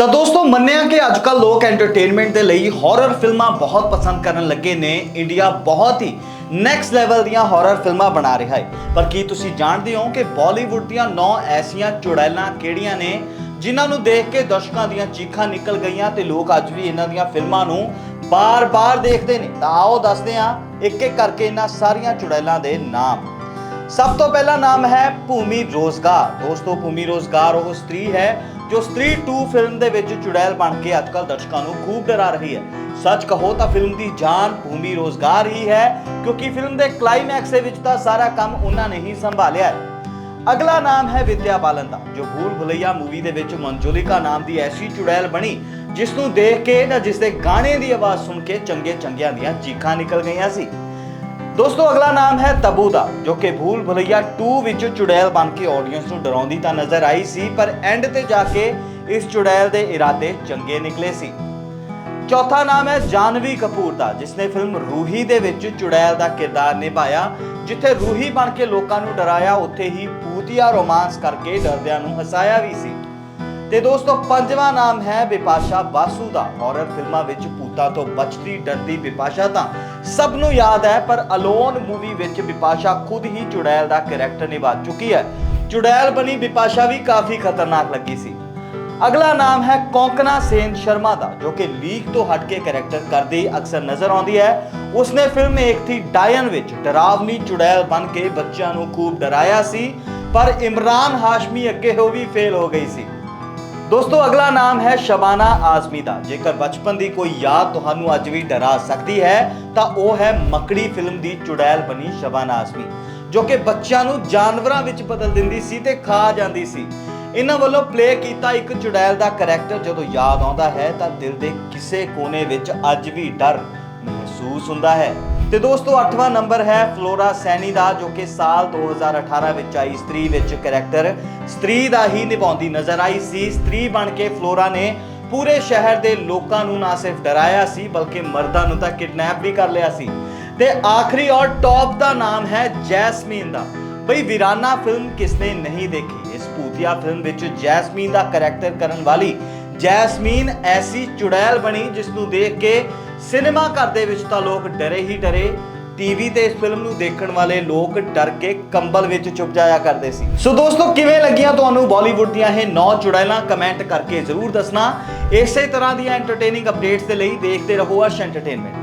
ਤਾਂ ਦੋਸਤੋ, ਮੰਨਿਆ ਕਿ ਅੱਜ ਅੱਜਕੱਲ ਲੋਕ ਐਂਟਰਟੇਨਮੈਂਟ ਦੇ ਲਈ ਹਾਰਰ ਫਿਲਮਾਂ ਬਹੁਤ ਪਸੰਦ ਕਰਨ ਲੱਗੇ ਨੇ। ਇੰਡੀਆ ਬਹੁਤ ਹੀ ਨੈਕਸਟ ਲੈਵਲ ਦੀਆਂ ਹਾਰਰ ਫਿਲਮਾਂ ਬਣਾ ਰਿਹਾ ਹੈ। ਪਰ ਕੀ ਤੁਸੀਂ ਜਾਣਦੇ ਹੋ ਕਿ ਬਾਲੀਵੁੱਡ ਦੀਆਂ 9 ਐਸੀਆਂ ਚੁੜੈਲਾਂ ਕਿਹੜੀਆਂ ਨੇ, ਜਿਨ੍ਹਾਂ ਨੂੰ ਦੇਖ ਕੇ ਦਰਸ਼ਕਾਂ ਦੀਆਂ ਚੀਖਾਂ ਨਿਕਲ ਗਈਆਂ ਤੇ ਲੋਕ ਅੱਜ ਵੀ ਇਹਨਾਂ ਦੀਆਂ ਫਿਲਮਾਂ ਨੂੰ ਬਾਰ-ਬਾਰ ਦੇਖਦੇ ਨੇ? ਤਾਂ ਆਓ ਦੱਸਦੇ ਹਾਂ ਇੱਕ ਇੱਕ ਕਰਕੇ ਇਹਨਾਂ ਸਾਰੀਆਂ ਚੁੜੈਲਾਂ ਦੇ ਨਾਮ। ਸਭ ਤੋਂ ਪਹਿਲਾ ਨਾਮ ਹੈ ਭੂਮੀ ਰੋਜ਼ਗਾਰ। ਦੋਸਤੋ, ਭੂਮੀ ਰੋਜ਼ਗਾਰ ਉਹ ਸਤਰੀ ਹੈ ਜੋ ਸਤਰੀ 2 ਫਿਲਮ ਦੇ ਵਿੱਚ ਚੁੜੈਲ ਬਣ ਕੇ ਅੱਜਕੱਲ ਦਰਸ਼ਕਾਂ ਨੂੰ ਖੂਬ ਡਰਾ ਰਹੀ ਹੈ। ਸੱਚ ਕਹੋ ਤਾਂ ਫਿਲਮ ਦੀ ਜਾਨ ਭੂਮੀ ਰੋਜ਼ਗਾਰ ਹੀ ਹੈ, ਕਿਉਂਕਿ ਫਿਲਮ ਦੇ ਕਲਾਈਮੈਕਸ ਦੇ ਵਿੱਚ ਤਾਂ ਸਾਰਾ ਕੰਮ ਉਹਨਾਂ ਨੇ ਹੀ ਸੰਭਾਲਿਆ ਹੈ। ਅਗਲਾ ਨਾਮ ਹੈ ਵਿਦਿਆ ਬਾਲਨ ਦਾ, ਜੋ ਭੂਲ ਭੁਲਈਆ ਮੂਵੀ ਦੇ ਵਿੱਚ ਮੰਜੋਲਿਕਾ ਨਾਮ ਦੀ ਐਸੀ ਚੁੜੈਲ ਬਣੀ ਜਿਸ ਨੂੰ ਦੇਖ ਕੇ ਜਾਂ ਜਿਸ ਦੇ ਗਾਣੇ ਦੀ ਆਵਾਜ਼ ਸੁਣ ਕੇ ਚੰਗੇ ਚੰਗਿਆਂ ਦੀਆਂ ਚੀਖਾਂ ਨਿਕਲ ਗਈਆਂ ਸੀ। ਦੋਸਤੋ, ਅਗਲਾ ਨਾਮ ਹੈ ਤਬੂ ਦਾ, ਜੋ ਕਿ ਭੂਲ ਭੁਲਈਆ 2 ਵਿੱਚ ਚੁੜੈਲ ਬਣ ਕੇ ਆਡੀਅנס ਨੂੰ ਡਰਾਉਂਦੀ ਤਾਂ ਨਜ਼ਰ ਆਈ ਸੀ, ਪਰ ਐਂਡ ਤੇ ਜਾ ਕੇ ਇਸ ਚੁੜੈਲ ਦੇ ਇਰਾਦੇ ਚੰਗੇ ਨਿਕਲੇ ਸੀ। ਚੌਥਾ ਨਾਮ ਹੈ ਜਾਨਵੀ ਕਪੂਰ ਦਾ ਜਿਸ ਨੇ ਫਿਲਮ ਰੂਹੀ ਦੇ ਵਿੱਚ ਚੁੜੈਲ ਦਾ ਕਿਰਦਾਰ ਨਿਭਾਇਆ, ਜਿੱਥੇ ਰੂਹੀ ਬਣ ਕੇ ਲੋਕਾਂ ਨੂੰ ਡਰਾਇਆ, ਉੱਥੇ ਹੀ ਪੂਤੀਆ ਰੋਮਾਂਸ ਕਰਕੇ ਡਰਦਿਆਂ ਨੂੰ ਹਸਾਇਆ ਵੀ ਸੀ। ਤੇ ਦੋਸਤੋ, ਪੰਜਵਾਂ ਨਾਮ ਹੈ ਵਿਪਾਸ਼ਾ ਬਾਸੂ ਦਾ ਹਾਰਰ ਫਿਲਮਾਂ ਵਿੱਚ ਭੂਤਾਂ ਤੋਂ ਬਚਦੀ, ਡਰਦੀ ਵਿਪਾਸ਼ਾ ਤਾਂ ਸਭ ਨੂੰ ਯਾਦ ਹੈ, ਪਰ ਅਲੋਨ ਮੂਵੀ ਵਿੱਚ ਵਿਪਾਸ਼ਾ ਖੁਦ ਹੀ ਚੁੜੈਲ ਦਾ ਕੈਰੈਕਟਰ ਨਿਭਾ ਚੁੱਕੀ ਹੈ। ਚੁੜੈਲ ਬਣੀ ਵਿਪਾਸ਼ਾ ਵੀ ਕਾਫੀ ਖਤਰਨਾਕ ਲੱਗੀ ਸੀ। ਅਗਲਾ ਨਾਮ ਹੈ ਕੌਂਕਨਾ ਸੇਨ ਸ਼ਰਮਾ ਦਾ, ਜੋ ਕਿ ਲੀਕ ਤੋਂ ਹਟ ਕੇ ਕੈਰੈਕਟਰ ਕਰਦੀ ਅਕਸਰ ਨਜ਼ਰ ਆਉਂਦੀ ਹੈ। ਉਸਨੇ ਫਿਲਮ ਏਕ ਥੀ ਡਾਇਨ ਵਿੱਚ ਡਰਾਵਨੀ ਚੁੜੈਲ ਬਣ ਕੇ ਬੱਚਿਆਂ ਨੂੰ ਖੂਬ ਡਰਾਇਆ ਸੀ, ਪਰ ਇਮਰਾਨ ਹਾਸ਼ਮੀ ਅੱਗੇ ਉਹ ਵੀ ਫੇਲ ਹੋ ਗਈ ਸੀ। ਦੋਸਤੋ, ਅਗਲਾ ਨਾਮ ਹੈ ਸ਼ਬਾਨਾ ਆਜ਼ਮੀ ਦਾ। ਜੇਕਰ ਬਚਪਨ ਦੀ ਕੋਈ ਯਾਦ ਤੁਹਾਨੂੰ ਅੱਜ ਵੀ ਡਰਾ ਸਕਦੀ ਹੈ, ਤਾਂ ਉਹ ਹੈ ਮੱਕੜੀ ਫਿਲਮ ਦੀ ਚੁੜੈਲ ਬਣੀ ਸ਼ਬਾਨਾ ਆਜ਼ਮੀ, ਜੋ ਕਿ ਬੱਚਿਆਂ ਨੂੰ ਜਾਨਵਰਾਂ ਵਿੱਚ ਬਦਲ ਦਿੰਦੀ ਸੀ ਤੇ ਖਾ ਜਾਂਦੀ ਸੀ। ਇਹਨਾਂ ਵੱਲੋਂ ਪਲੇ ਕੀਤਾ ਇੱਕ ਚੁੜੈਲ ਦਾ ਕੈਰੈਕਟਰ ਜਦੋਂ ਯਾਦ ਆਉਂਦਾ ਹੈ ਤਾਂ ਦਿਲ ਦੇ ਕਿਸੇ ਕੋਨੇ ਵਿੱਚ ਅੱਜ ਵੀ ਡਰ ਮਹਿਸੂਸ ਹੁੰਦਾ ਹੈ। ਤੇ ਦੋਸਤੋ 8ਵਾਂ ਨੰਬਰ ਹੈ ਫਲੋਰਾ ਸੈਨੀ ਦਾ, ਜੋ ਕਿ ਸਾਲ 2018 ਵਿੱਚ ਆਈ ਸਤਰੀ ਵਿੱਚ ਕੈਰੈਕਟਰ ਸਤਰੀ ਦਾ ਹੀ ਨਿਭਾਉਂਦੀ ਨਜ਼ਰ ਆਈ ਸੀ। ਸਤਰੀ ਬਣ ਕੇ ਫਲੋਰਾ ਨੇ ਪੂਰੇ ਸ਼ਹਿਰ ਦੇ ਲੋਕਾਂ ਨੂੰ ਨਾ ਸਿਰਫ ਡਰਾਇਆ ਸੀ, ਬਲਕਿ ਮਰਦਾਂ ਨੂੰ ਤਾਂ ਕਿਡਨੈਪ ਵੀ ਕਰ ਲਿਆ ਸੀ। ਤੇ ਆਖਰੀ ਔਰ ਟੌਪ ਦਾ ਨਾਮ ਹੈ ਜੈਸਮੀਨ ਦਾ। ਬਈ, ਵੀਰਾਨਾ ਫਿਲਮ ਕਿਸਨੇ ਨਹੀਂ ਦੇਖੀ? ਇਸ ਭੂਤੀਆ ਫਿਲਮ ਵਿੱਚ ਜੈਸਮੀਨ ਦਾ ਕੈਰੈਕਟਰ ਕਰਨ ਵਾਲੀ ਜੈਸਮੀਨ ਐਸੀ ਚੁੜੈਲ ਬਣੀ ਜਿਸ ਨੂੰ ਦੇਖ ਕੇ ਸਿਨੇਮਾ ਘਰ ਦੇ ਵਿੱਚ ਤਾਂ ਲੋਕ ਡਰੇ ਹੀ ਡਰੇ। ਟੀਵੀ ਤੇ ਇਸ ਫਿਲਮ ਨੂੰ ਦੇਖਣ ਵਾਲੇ ਲੋਕ ਡਰ ਕੇ ਕੰਬਲ ਵਿੱਚ ਛੁਪ ਜਾਇਆ ਕਰਦੇ ਸੀ। ਸੋ ਦੋਸਤੋ, ਕਿਵੇਂ ਲੱਗੀਆਂ ਤੁਹਾਨੂੰ ਬਾਲੀਵੁੱਡ ਦੀਆਂ ਇਹ ਨੌ ਚੁੜੈਲਾਂ? ਕਮੈਂਟ ਕਰਕੇ ਜ਼ਰੂਰ ਦੱਸਣਾ। ਇਸੇ ਤਰ੍ਹਾਂ ਦੀਆਂ ਐਂਟਰਟੇਨਿੰਗ ਅਪਡੇਟਸ ਦੇ ਲਈ ਦੇਖਦੇ ਰਹੋ ਅਰਸ਼ ਐਂਟਰਟੇਨਮੈਂਟ